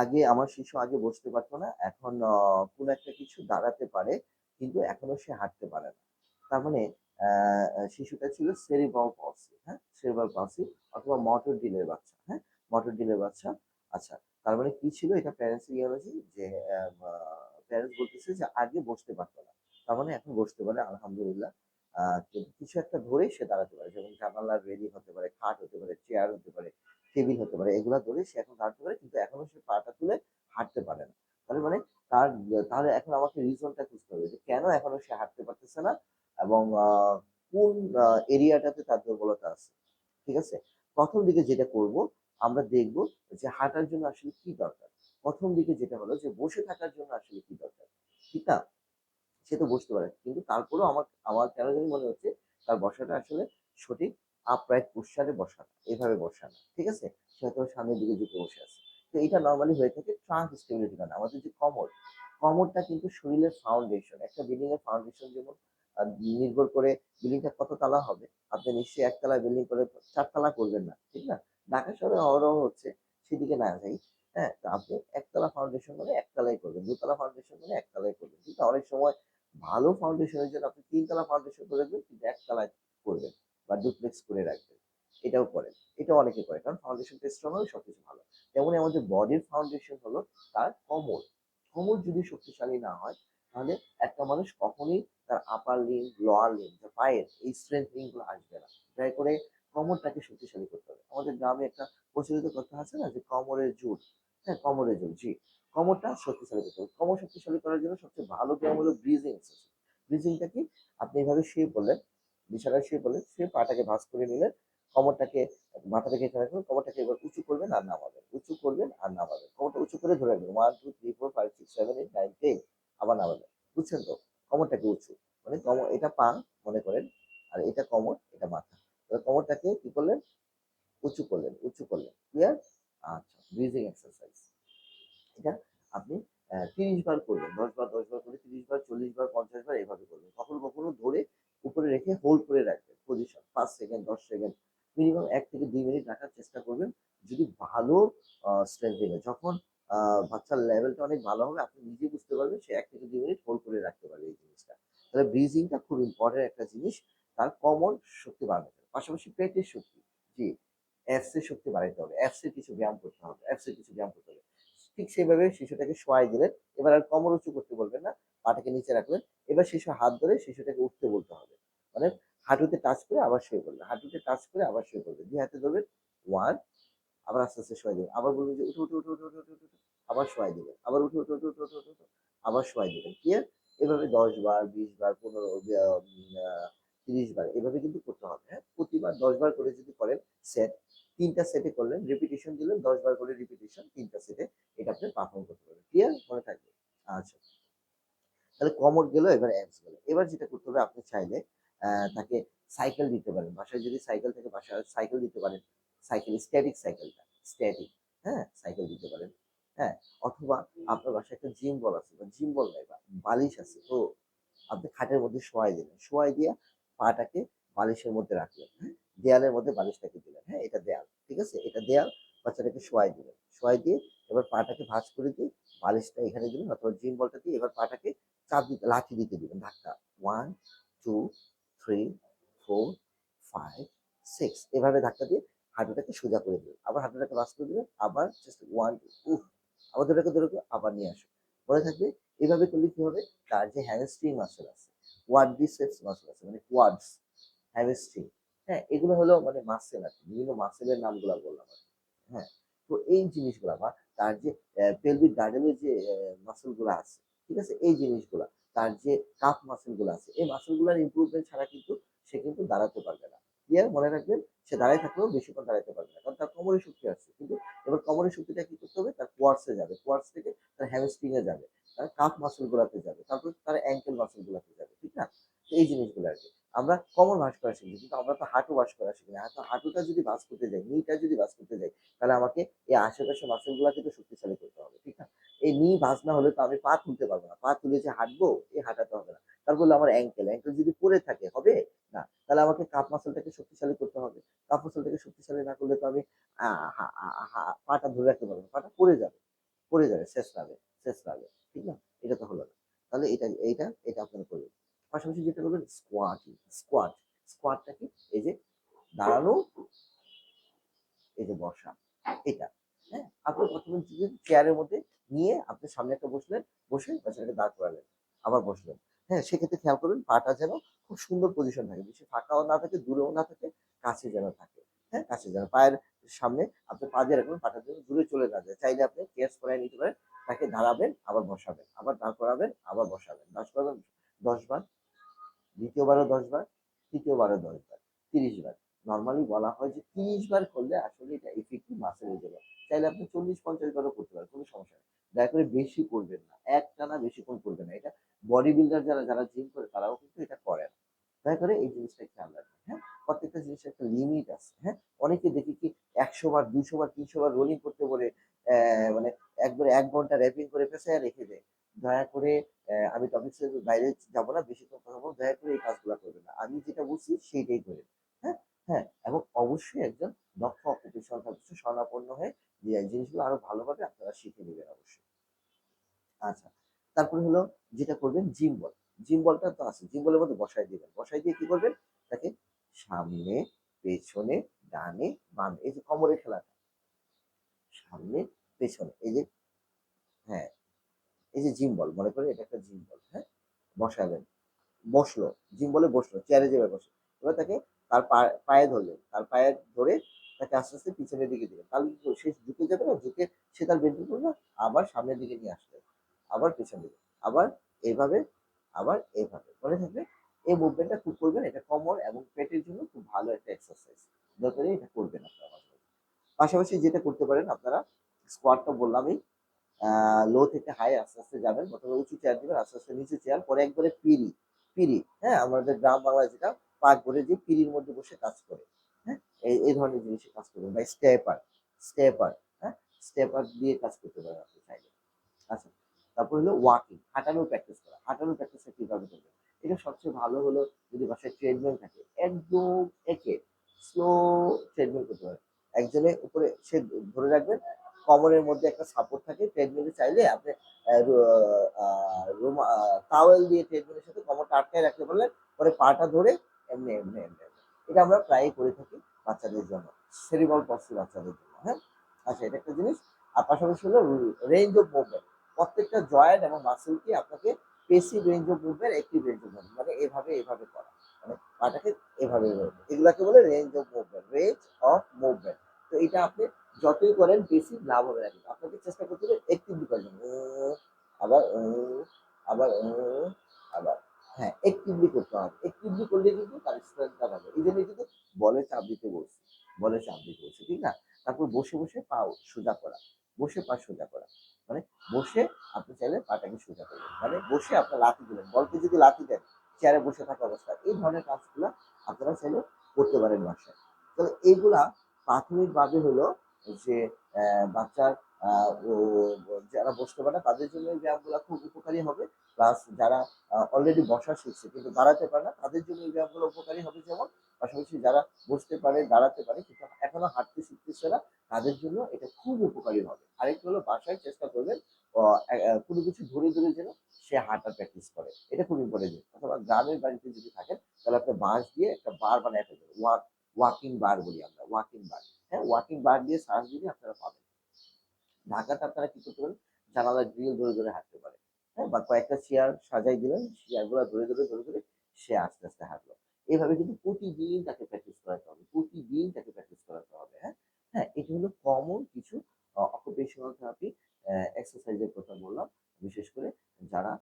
আগে আমার শিশু আগে বসতে পারতো না, এখন কোনো একটা কিছু দাঁড়াতে পারে, কিন্তু এখনও সে হাঁটতে পারে না। তার মানে শিশুটা ছিল সেরিব্রাল পলসি হ্যাঁ? সেরিব্রাল পলসি অথবা মটর ডিলের বাচ্চা হ্যাঁ? মটর ডিলের বাচ্চা আচ্ছা। তার মানে কি ছিল এটা প্যারেন্টস ইডিওলজি যে প্যারেন্টস বলতেছে যে আগে বসতে পারতো না। তার মানে এখন বসতে পারে, আলহামদুলিল্লাহ। কিছু একটা ধরে সে দাঁড়াতে পারে, যেমন জানালার রেলিং হতে পারে, খাট হতে পারে চেয়ার হতে পারে টেবিল হতে পারে। এগুলা ধরে সে এখন দাঁড়াতে পারে, কিন্তু এখনও সে পাটা তুলে হাঁটতে পারে না। তাহলে মানে তার, তাহলে এখন আমাকে রিজনটা খুঁজতে হবে যে কেন এখনও সে হাঁটতে পারতেছে না এবং কোন এরিয়াটাতে তার দুর্বলতা আছে। ঠিক আছে? প্রথম দিকে যেটা করব, আমরা দেখব যে হাঁটার জন্য আসলে কি দরকার। প্রথম দিকে যেটা হলো যে বসে থাকার জন্য আসলে কি দরকার। ঠিক না? সে তো বসতে পারে কিন্তু তারপরেও আমার আমার কেন জানি মনে হচ্ছে তার বসাটা আসলে সঠিক আপরাইট পোস্টারে বসা না, এভাবে বসা ঠিক আছে? সে হয়তো সামনের দিকে ঝুঁকে বসে আছে। তো এটা নর্মালি হয়ে থাকে ট্রাঙ্ক স্টেবিলিটি কারণে আমাদের যে কমর কমরটা কিন্তু শরীরের ফাউন্ডেশন একটা বিল্ডিং এর ফাউন্ডেশন যেমন নির্ভর করে বিল্ডিংটা কত তালা হবে আপনি নিশ্চয়ই একতলা বিল্ডিং করে চারতলা করবেন না ঠিক না? ঢাকা শহরে অহরহ হচ্ছে সেদিকে না যাই হ্যাঁ? তো আপনি একতলা ফাউন্ডেশন মানে একতলাই করবেন দুতলা ফাউন্ডেশন মানে একতলাই করবেন। কিন্তু অনেক সময় ভালো ফাউন্ডেশনের জন্য আপনি তিনতলা ফাউন্ডেশন করে রাখবেন কিন্তু একতলায় করবেন। বা ডুপ্লেক্স করে রাখবেন এটাও করেন। এটা অনেকে করে, কারণ ফাউন্ডেশনটা স্ট্রং হলে সবকিছু ভালো। তেমনি আমাদের বডির ফাউন্ডেশন হলো তার কোমর। কোমর যদি শক্তিশালী না হয়, তাহলে একটা মানুষ কখনোই তার আপার লিম লোয়ার লিম যে পায়ের এই স্ট্রেংথনিংগুলো আসবে না। দয়া করে কোমরটাকে শক্তিশালী করতে হবে। আমাদের গ্রামে একটা প্রচলিত কথা আছে না যে কোমরের জোর। হ্যাঁ কোমরের জোর, জি। কোমরটা শক্তিশালী করতে হবে। কোমর শক্তিশালী করার জন্য সবচেয়ে ভালো ব্যায়াম হলো ব্রিজিং ব্রিজিংটা কি? আপনি এভাবে শুয়ে পড়লেন বিছানায় শুয়ে পড়লেন, শুয়ে পাটাকে ভাঁজ করে নিলেন, কোমরটাকে মাথা থেকে এখানে রাখবেন কোমরটাকে এবার উঁচু করবেন আর নামাবেন। উঁচু করবেন আর নামাবেন। কোমরটা উঁচু করে ধরে রাখবেন। One two three four five six seven eight nine ten আবার নামাবেন। বুঝছেন তো? কোমরটাকে উঁচু। মানে কোমর, এটা পা মনে করেন, আর এটা কোমর, এটা মাথা। এবার কোমরটাকে কি করলেন? উঁচু করলেন উঁচু করলেন। ক্লিয়ার আচ্ছা ব্রিজিং এক্সারসাইজ এটা আপনি তিরিশ বার করবেন দশ বার দশ বার করে তিরিশ বার চল্লিশ বার পঞ্চাশ বার এভাবে করবেন কখনো কখনো ধরে উপরে রেখে হোল্ড করে রাখবেন পজিশন পাঁচ সেকেন্ড দশ সেকেন্ড মিনিমাম এক থেকে দুই মিনিট রাখার চেষ্টা করবেন। যদি ভালো স্ট্রেংথিং যখন বাচ্চার লেভেলটা অনেক ভালো হবে, আপনি নিজে বুঝতে পারবেন সে এক থেকে দুই মিনিট হোল্ড করে রাখতে পারবে এই জিনিসটা। তাহলে ব্রিজিংটা খুব ইম্পর্টেন্ট একটা জিনিস। তার কমন শক্তি বাড়াতে হবে। পাশাপাশি পেটের শক্তি। জি অ্যাপসের শক্তি বাড়াতে হবে। অ্যাপসের কিছু ব্যায়াম করতে হবে। অ্যাপসের কিছু ব্যায়াম করতে হবে। ঠিক সেইভাবে শিশুটাকে শোয়াই দিলেন। এবার আর কমর উঁচু করতে বলবেন না, পাটাকে নিচে রাখলেন এবার শিশু হাত ধরে শিশুটাকে উঠতে বলতে হবে। মানে হাঁটুতে টাচ করে আবার শুয়ে পড়বে হাঁটুতে টাচ করে আবার শুয়ে পড়বে দুই হাতে ধরবেন ওয়ান আবার আস্তে আস্তে শোয়াই দেবেন আবার বলবেন যে, উঠে উঠে উঠে উঠে উঠে উঠে উঠে। আবার শোয়াই দেবেন আবার উঠে উঠে উঠে উঠে উঠে উঠে, আবার শোয়াই দেবেন ক্লিয়ার এভাবে দশ বার, বিশ বার, পনেরো তিরিশ বার এভাবে কিন্তু করতে হবে হ্যাঁ? প্রতিবার দশ বার করে যদি করেন সেট তিনটা সেটে করলেন রিপিটেশন দিলেন, দশ বার করে রিপিটেশন তিনটা সেটে এটা আপনি পারফর্ম করতে পারবেন। ক্লিয়ার মনে থাকবে? আচ্ছা। তাহলে কমর গেল, এবার অ্যাপস গেল। এবার যেটা করতে হবে, আপনি চাইলে তাকে সাইকেল দিতে পারেন। বাসায় যদি সাইকেল থেকে বাসায় সাইকেল দিতে পারেন। সাইকেল স্ট্যাটিক সাইকেলটা স্ট্যাটিক হ্যাঁ সাইকেল দিতে পারেন। হ্যাঁ অথবা আপনার বাসায় একটা জিম বল আছে বা জিম বল নাই বা বালিশ আছে তো আপনি খাটের মধ্যে শোয়াই দিলেন। শোয়াই দিয়ে পাটাকে বালিশের মধ্যে রাখলেন হ্যাঁ দেয়ালের মধ্যে বালিশটাকে দিলেন হ্যাঁ এটা দেয়াল ঠিক আছে? এটা দেয়াল বাচ্চাটাকে শোয়াই দিলেন। শোয়াই দিয়ে এবার পাটাকে ভাঁজ করে দিয়ে বালিশটা এখানে দিলেন অথবা জিম বলটা দিয়ে এবার পাটাকে চাপ দিতে লাঠি দিতে দিবেন ধাক্কা। One two three four five six এভাবে ধাক্কা দিয়ে হাঁটুটাকে সোজা করে দিবেন। আবার হাঁটুটাকে ভাঁজ করে দিবেন, আবার জাস্ট ওয়ান উফ, আবার ধরে ধরে আবার নিয়ে আসুন। মনে থাকবে, এভাবে করলে কি হবে? তার যে হ্যামস্ট্রিং মাসেল আছে কোয়াড্রিসেপস মাসেল আছে মানে কোয়াডস হ্যামস্ট্রিং হ্যাঁ এগুলো হলো মানে মাসেল আছে বিভিন্ন মাসেলের নামগুলো বললাম হ্যাঁ। তো এই জিনিসগুলো বা তার যে পেলভিক গার্ডেনের যে মাসেলগুলো আছে, ঠিক আছে? এই জিনিসগুলো তার যে কাপ মাসেলগুলো আছে, এই মাসেলগুলোর ইমপ্রুভমেন্ট ছাড়া কিন্তু সে কিন্তু দাঁড়াতে পারবে না। ক্লিয়ার মনে রাখবেন, সে দাঁড়ায় থাকলেও বেশিক্ষণ দাঁড়াতে পারবে না। কারণ তার কোমরের শক্তি আছে। কিন্তু এবার কোমরের শক্তিটা কি করতে হবে? তার কোয়ার্সে যাবে। কোয়ার্স থেকে তার হ্যামস্ট্রিং এ যাবে। তার কাপ মাসেল গুলাতে যাবে। তারপর তার অ্যাঙ্কেল মাসেল গুলাতে যাবে। ঠিক না? তো এই জিনিসগুলো আর কি। আমরা কোমর ভাঁজ করা শিখি, কিন্তু আমরা তো হাঁটু ভাঁজ করা শিখি না। হাঁটু হাঁটুটা যদি ভাঁজ করতে যাই নিটা যদি ভাঁজ করতে যাই, তাহলে আমাকে এই আশেপাশে মাসেল গুলাকে তো শক্তিশালী করতে হবে। ঠিক না? এই নি ভাঁজ না হলে তো আমি পা তুলতে পারব না। পা তুলে যে হাঁটবো এই হাঁটাতে হবে না। তারপর আমার অ্যাঙ্কেল অ্যাঙ্কেল যদি পড়ে থাকে, হবে? না। তাহলে আমাকে কাপ মাসেলটাকে শক্তিশালী করতে হবে। কাপ মাসলটাকে শক্তিশালী না করলে তো আমি পাটা ধরে রাখতে পারব না। পাটা পড়ে যাবে পড়ে যাবে, শেষ রাবে শেষ রাবে। ঠিক না? এটা তো হলো না। তাহলে এটা, এইটা, এটা আপনারা করবেন। পাশাপাশি যেটা করবেন স্কোয়াটিং স্কোয়াট স্কোয়াটটা কি এই যে দাঁড়ানো, এই যে বসা, এটা। হ্যাঁ? আপনি প্রথমে চেয়ারের মধ্যে নিয়ে আপনি সামনে একটা বসলেন, বসে বাচ্চাটাকে দাঁড় করালেন, আবার বসলেন। হ্যাঁ সেক্ষেত্রে খেয়াল করবেন পাটা যেন খুব সুন্দর পজিশন থাকে, বেশি ফাঁকাও না থাকে, দূরেও না থাকে, কাছে যেন থাকে। হ্যাঁ কাছে যেন পায়ের সামনে আপনি পা দিয়ে রাখবেন, পাটা যেন দূরে চলে না যায়। চাইলে আপনি কেস করাই নিতে পারেন, তাকে দাঁড়াবেন, আবার বসাবেন, আবার দাঁড় করাবেন, আবার বসাবেন। দশ করবেন দশ বার, দ্বিতীয়বারও দশ বার, তৃতীয়বারও দশ বার, তিরিশ বার। নর্মালি বলা হয় যে তিরিশ বার করলে আসলে এটা ইফেক্টিভ মাসেল হয়ে যাবে। চাইলে আপনি চল্লিশ, পঞ্চাশ বারও করতে পারেন, কোনো সমস্যা নেই। দয়া করে বেশি করবেন না এক টানা বেশিক্ষণ করবেন না। এটা বডি বিল্ডার যারা যারা জিম করে, তারাও কিন্তু এটা করে দয়া করে এই জিনিসটা খেয়াল রাখবেন হ্যাঁ? প্রত্যেকটা জিনিসের একটা লিমিট আছে হ্যাঁ? অনেকে দেখি কি একশো বার দুশো বার, তিনশো বার রোলিং করতে বলে মানে একবারে এক ঘণ্টা র্যাপিং করে পেছায় রেখে দেয়। দয়া করে আমি টপিক্সের বাইরে যাব না বেশিক্ষণ কথা বলব দয়া করে এই কাজগুলো করবেন না। আমি যেটা বুঝছি সেইটাই এবং অবশ্যই একজন দক্ষ অকুপেশনাল থাকছে স্বর্ণাপন্ন হয়ে যে জিনিসগুলো আরও ভালোভাবে আপনারা শিখে নেবেন অবশ্যই। আচ্ছা তারপরে হলো যেটা করবেন জিম বল। জিম বলটা তো আছে, জিম বলের মধ্যে বসাই দিবেন। বসাই দিয়ে কি করবেন? তাকে সামনে, পেছনে, ডানে, বামে, এই যে কোমরের খেলাটা। সামনে, পেছনে, এই যে হ্যাঁ এই যে জিম বল, মনে করেন এটা একটা জিম বল হ্যাঁ? বসালেন বসল, জিম বলে বসল, চেয়ারে যাবে বসে এবার তাকে তার পায়ে ধরলেন। তার পায়ে ধরে তাকে আস্তে আস্তে পিছনের দিকে দিলেন। তাহলে সে ঝুঁকে যাবে না? ঝুঁকে সে তার বেন্ডিং করবে আবার সামনের দিকে নিয়ে আসলেন। আবার পেছন দিকে। আবার এইভাবে আবার এইভাবে মনে থাকবে, এই মুভমেন্টটা খুব করবেন। এটা কোমর এবং পেটের জন্য খুব ভালো একটা এক্সারসাইজ দরকারি এটা করবেন আপনারা। পাশাপাশি যেটা করতে পারেন আপনারা স্কোয়াডটা বললামই লো থেকে হাই আস্তে আস্তে যাবেন প্রথমে উঁচু চেয়ার দিবেন, আস্তে আস্তে নিচু চেয়ার পরে একবারে পিড়ি পিড়ি হ্যাঁ আমাদের গ্রাম বাংলায় যেটা পাক করে যে পিড়ির মধ্যে বসে কাজ করে হ্যাঁ? এই ধরনের জিনিসে কাজ করবেন বা স্টেপার স্টেপার হ্যাঁ? স্টেপার দিয়ে কাজ করতে পারেন আপনি চাইলে। আচ্ছা তারপর হলো ওয়াকিং হাঁটানোর প্র্যাকটিস করা হাঁটানোর প্র্যাকটিসটা কীভাবে করবেন? এটা সবচেয়ে ভালো হলো যদি বাসায় ট্রেডমিল থাকে, একদম একে স্লো ট্রেডমিল করতে পারেন। একজনের উপরে সে ধরে রাখবেন, কমরের মধ্যে একটা সাপোর্ট থাকে ট্রেডমিলে চাইলে আপনি টাওয়েল দিয়ে ট্রেডমিলের সাথে কমরটা আটকায় রাখতে পারলেন, পরে পাটা ধরে এমনি এমনি এমনি। এটা আমরা প্রায়ই করে থাকি বাচ্চাদের জন্য সেরিবল পসি বাচ্চাদের জন্য হ্যাঁ? আচ্ছা এটা একটা জিনিস। আর পাশাপাশি হলো রেঞ্জ অফ মুভমেন্ট প্রত্যেকটা জয়েন্ট এবং মাসেলকে আপনাকে passive range of movement active range of movement মানে এভাবে এভাবে করা। মানে পাটাকে এভাবে এভাবে এগুলাকে বলে range of movement range of movement তো এটা আপনি যতই করেন বেশি লাভ হবে না আপনাকে চেষ্টা করতে হবে একটিভলি করার জন্য আবার আবার হ্যাঁ একটিভলি করতে হবে। একটিভলি করলে কিন্তু তার স্ট্রেংথটা পাবে। এই জন্য কিন্তু বলে চাপ দিতে বলছি, বলে চাপ দিতে বলছি, ঠিক না? তারপর বসে বসে পা সোজা করা, বসে পা সোজা করা। মানে বসে আপনি চাইলে পাটাকে সোজা করবেন মানে বসে আপনার লাথি দিলেন, বলকে যদি লাথি দেন চেয়ারে বসে থাকা অবস্থা এই ধরনের কাজগুলো আপনারা চাইলে করতে পারেন বাসায়। তাহলে এইগুলা প্রাথমিকভাবে হলো যে বাচ্চার যারা বসতে পারে, তাদের জন্য এই ব্যায়ামগুলো খুব উপকারী হবে। প্লাস যারা অলরেডি বসা শিখছে, কিন্তু দাঁড়াতে পারে না, তাদের জন্য এই ব্যায়ামগুলো উপকারী হবে যেমন পাশাপাশি যারা বসতে পারে, দাঁড়াতে পারে, কিন্তু এখনও হাঁটতে শিখতেছে না, তাদের জন্য এটা খুব উপকারী হবে। আরেকটা হলো বাসায় চেষ্টা করবেন কোনো কিছু ধরে ধরে যেন সে হাঁটার প্র্যাকটিস করে। এটা খুব ইম্পর্টেন্ট অথবা গ্রামের বাড়িতে যদি থাকেন, তাহলে আপনি বাঁশ দিয়ে একটা বার বানায় ফেলবেন ওয়াক ওয়াকিং বার বলি আমরা ওয়াকিং বার হ্যাঁ ওয়াকিং বার দিয়ে শ্বাস দিলে আপনারা পাবেন। ঢাকাতে আপনারা কি করতে পারেন? জানালার গ্রিল ধরে ধরে হাঁটতে হ্যাঁ বা কয়েকটা চেয়ার সাজাই দিলেন চেয়ারগুলো ধরে ধরে ধরে ধরে সে আস্তে আস্তে হাঁটলো। এইভাবে কিন্তু প্রতিদিন তাকে প্র্যাকটিস করাতে হবে, প্রতিদিন তাকে প্র্যাকটিস করাতে হবে হ্যাঁ? হ্যাঁ এটি হলো কমন কিছু অকুপেশনাল থেরাপি এক্সারসাইজের কথা বললাম, বিশেষ করে